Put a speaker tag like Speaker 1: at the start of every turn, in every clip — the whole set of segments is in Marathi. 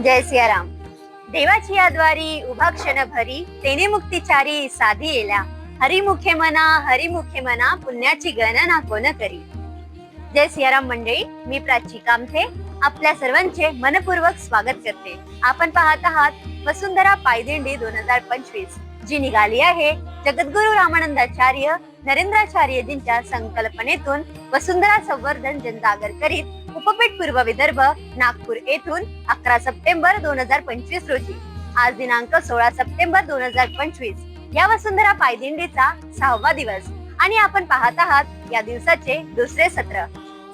Speaker 1: जय सियाराम. देवाची याद्वारी उभा क्षण भरी तेने मुक्तिचारी साधी येल्या. हरिमुखे मना हरिमुखे मना पुण्याची गणना कोण करी? जय सियाराम मंडळी मी प्राची कामथे आपल्या सर्वांचे मनपूर्वक स्वागत करते. आपण पाहत आहात वसुंधरा पायदिंडी दोन हजार पंचवीस जी निघाली आहे जगद्गुरु रामानंदाचार्य नरेंद्राचार्यजींच्या संकल्पनेतून वसुंधरा संवर्धन जनजागर करीत उपपीठ पूर्व विदर्भ नागपूर येथून अकरा सप्टेंबर दोन हजार पंचवीस रोजी आज दिनांक सोळा सप्टेंबर दोन हजार पंचवीस या वसुंधरा पायदिंडीचा सहावा दिवस. आणि आपण पाहत आहात या दिवसाचे दुसरे सत्र.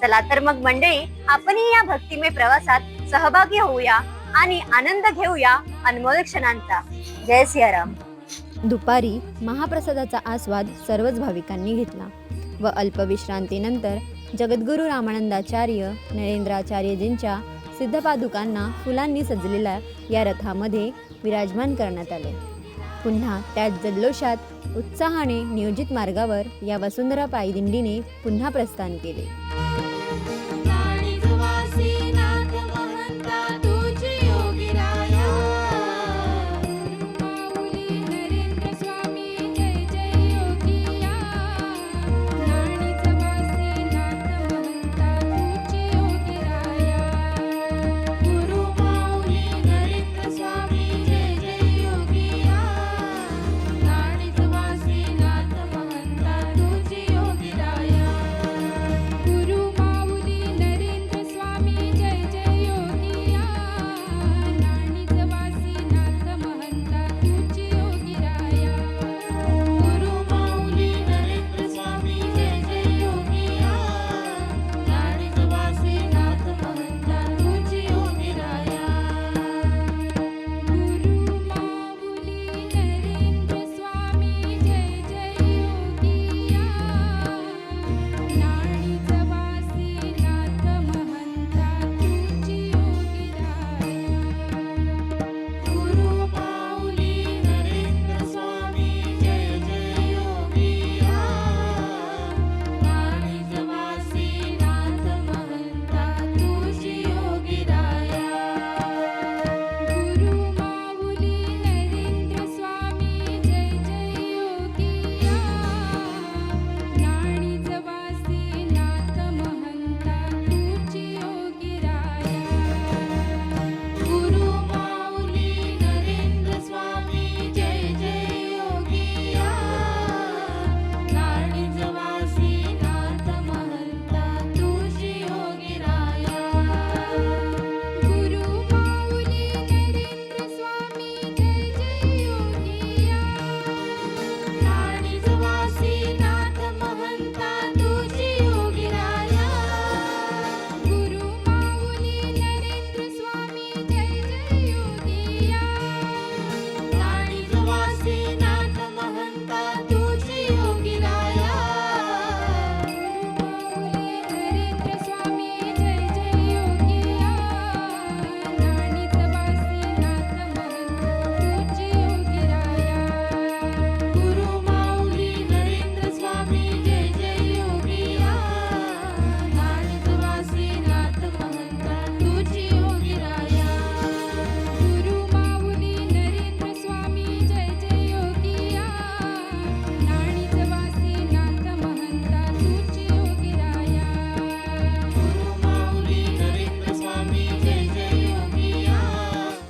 Speaker 1: चला तर मग मंडळी आपणही या भक्तिमय प्रवासात सहभागी होऊया आणि आनंद घेऊया अनमोल क्षणांचा. जय सियाराम.
Speaker 2: दुपारी महाप्रसादाचा आस्वाद सर्वच भाविकांनी घेतला व अल्पविश्रांतीनंतर जगद्गुरू रामानंदाचार्य नरेंद्राचार्यजींच्या सिद्धपादुकांना फुलांनी सजलेल्या या रथामध्ये विराजमान करण्यात आले. पुन्हा त्याच जल्लोषात उत्साहाने नियोजित मार्गावर या वसुंधरा पायदिंडीने पुन्हा प्रस्थान केले.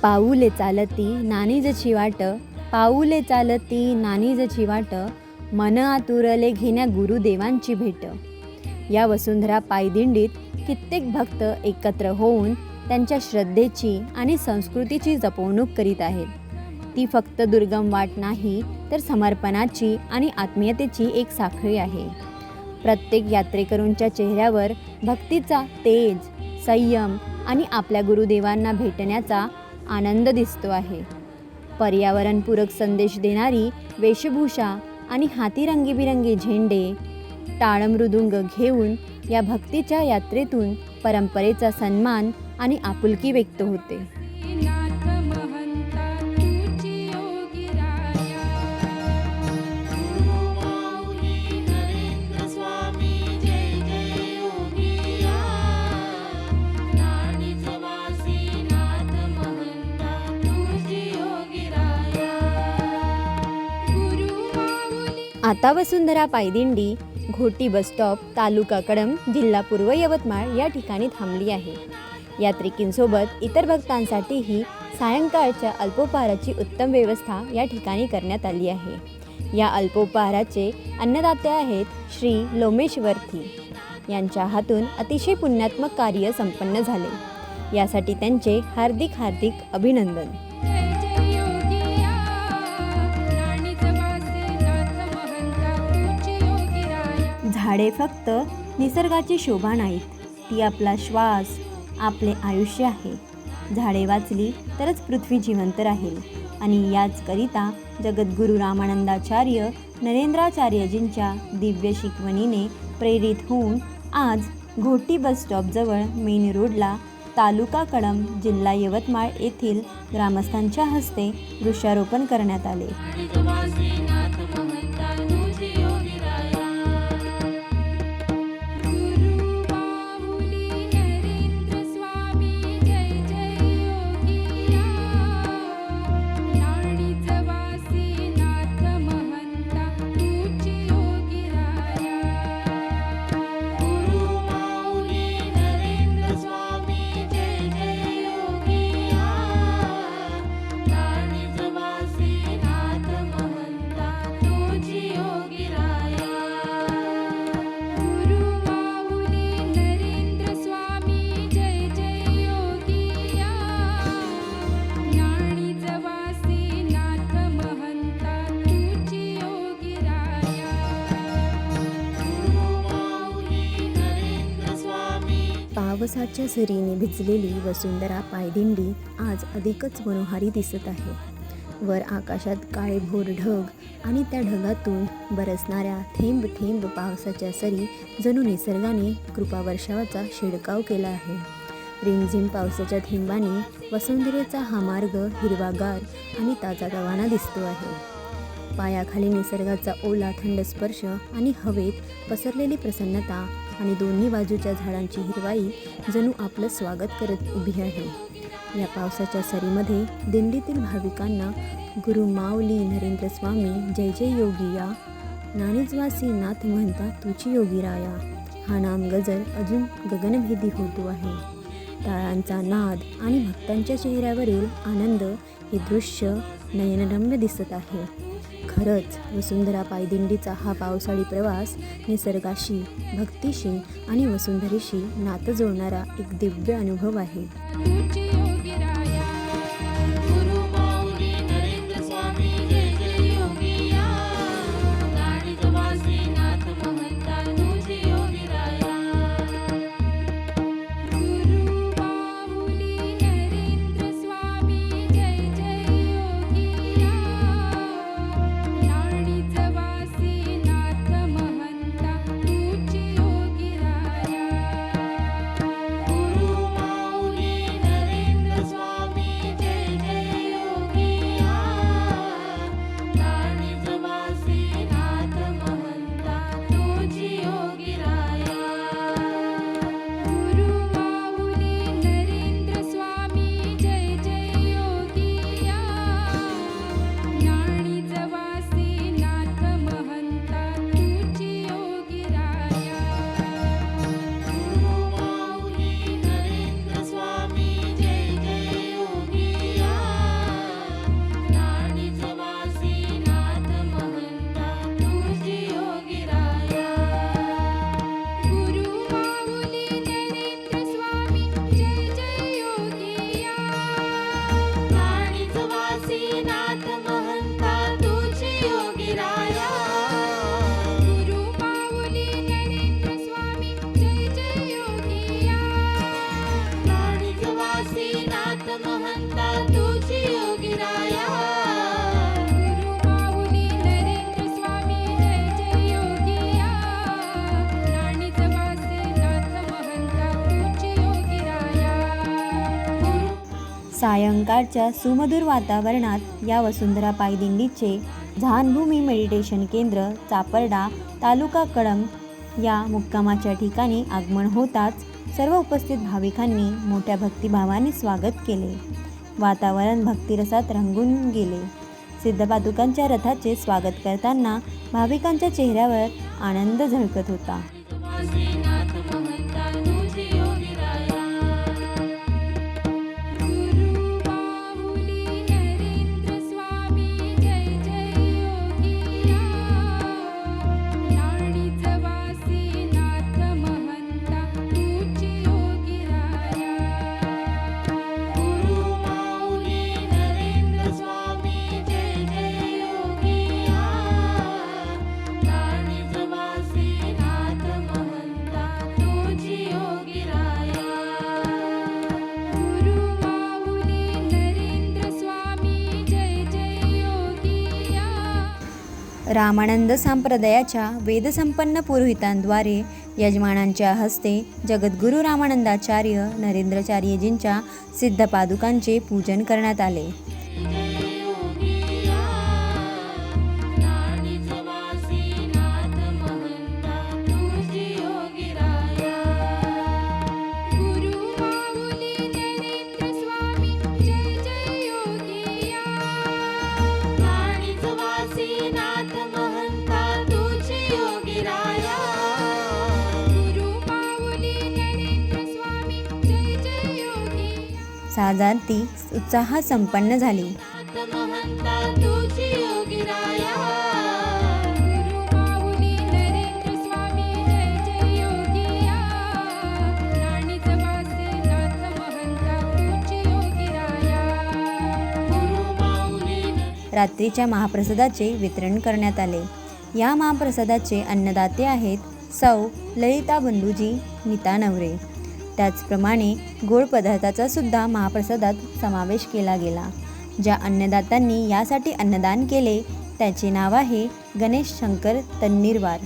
Speaker 2: पाऊले चालती नानीजची वाट पाऊले चालती नानीजची वाट मन आतुरले घेण्या गुरुदेवांची भेट. या वसुंधरा पायदिंडीत कित्येक भक्त एकत्र होऊन त्यांच्या श्रद्धेची आणि संस्कृतीची जपवणूक करीत आहेत. ती फक्त दुर्गम वाट नाही तर समर्पणाची आणि आत्मीयतेची एक साखळी आहे. प्रत्येक यात्रेकरूंच्या चेहऱ्यावर भक्तीचा तेज संयम आणि आपल्या गुरुदेवांना भेटण्याचा आनंद दिसतो आहे. पर्यावरणपूरक संदेश देणारी वेशभूषा आणि हाती रंगीबिरंगी झेंडे टाळमृदुंग घेऊन या भक्तीच्या यात्रेतून परंपरेचा सन्मान आणि आपुलकी व्यक्त होते. आता वसुंधरा पायदिंडी घोटी बसस्टॉप तालुका कडम जिल्हा पूर्व यवतमाळ या ठिकाणी थांबली आहे. यात्रिकींसोबत इतर भक्तांसाठीही सायंकाळच्या अल्पोपहाराची उत्तम व्यवस्था या ठिकाणी करण्यात आली आहे. या अल्पोपहाराचे अन्नदाते आहेत श्री लोमेश्वरथी. यांच्या हातून अतिशय पुण्यात्मक कार्य संपन्न झाले. यासाठी त्यांचे हार्दिक हार्दिक अभिनंदन. झाडे फक्त निसर्गाची शोभा नाहीत. ती आपला श्वास आपले आयुष्य आहे. झाडे वाचली तरच पृथ्वी जिवंत राहील. आणि याचकरिता जगद्गुरू रामानंदाचार्य नरेंद्राचार्यजींच्या दिव्य शिकवणीने प्रेरित होऊन आज घोटी बस स्टॉपजवळ मेन रोडला तालुका कडम जिल्हा यवतमाळ येथील ग्रामस्थांच्या हस्ते वृक्षारोपण करण्यात आले. पावसाच्या सरीने भिजलेली वसुंधरा पायदिंडी आज अधिकच मनोहारी दिसत आहे. वर आकाशात काळेभोर ढग आणि त्या ढगातून बरसणाऱ्या थेंब थेंब पावसाच्या सरी जणू निसर्गाने कृपावर्षावाचा शिडकाव केला आहे. रिमझिम पावसाच्या थेंबाने वसुंधरेचा हा मार्ग हिरवागार आणि ताजा रवाना दिसतो आहे. पायाखाली निसर्गाचा ओला थंड स्पर्श आणि हवेत पसरलेली प्रसन्नता आणि दोन्ही बाजूच्या झाडांची हिरवाई जणू आपलं स्वागत करत उभी आहे. या पावसाच्या सरीमध्ये दिंडीतील भाविकांना गुरु माऊली नरेंद्र स्वामी जय जय योगिया नाणीजवासी नाथ म्हणता तुझी योगीराया हा नाम गजर अजून गगनभेदी होतो आहे. टाळांचा नाद आणि भक्तांच्या चेहऱ्यावरील आनंद हे दृश्य नयनरम्य दिसत आहे. खरंच वसुंधरा पायदिंडीचा हा पावसाळी प्रवास निसर्गाशी भक्तीशी आणि वसुंधरेशी नातं जोडणारा एक दिव्य अनुभव आहे. सायंकाळच्या सुमधुर वातावरणात या वसुंधरा पायदिंडीचे झानभूमी मेडिटेशन केंद्र चापर्डा तालुका कळम या मुक्कामाच्या ठिकाणी आगमन होताच सर्व उपस्थित भाविकांनी मोठ्या भक्तिभावाने स्वागत केले. वातावरण भक्तिरसात रंगून गेले. सिद्धपादुकांच्या रथाचे स्वागत करताना भाविकांच्या चेहऱ्यावर आनंद झळकत होता. रामानंद संप्रदायाच्या वेदसंपन्न पुरोहितांद्वारे यजमानांच्या हस्ते जगद्गुरू रामानंदाचार्य नरेंद्रचार्यजींच्या सिद्धपादुकांचे पूजन करण्यात आले.
Speaker 3: महंता
Speaker 2: ती उत्साह संपन्न झाली. रात्रीच्या महाप्रसादाचे वितरण करण्यात आले. या महाप्रसादाचे अन्नदाते आहेत सौ ललिता बंधूजी नीता नवरे. त्याचप्रमाणे गोड पदार्थाचा सुद्धा महाप्रसादात समावेश केला गेला. ज्या अन्नदात्यांनी यासाठी अन्नदान केले त्याचे नाव आहे गणेश शंकर तन्नीरवार.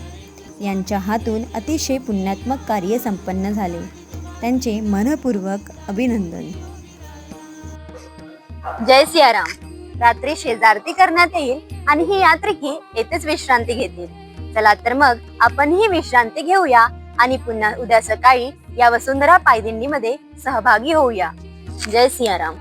Speaker 2: यांच्या हातून अतिशय पुण्यात्मक कार्य संपन्न झाले. त्यांचे मनपूर्वक अभिनंदन.
Speaker 1: जय सियाराम. रात्री शेजारती करण्यात येईल आणि ही यात्रिकी येथेच विश्रांती घेतील. चला तर मग आपण ही विश्रांती घेऊया आणि पुन्हा उद्या सकाळी या वसुंधरा पायदिंडीमध्ये सहभागी होऊया. जय सियाराम.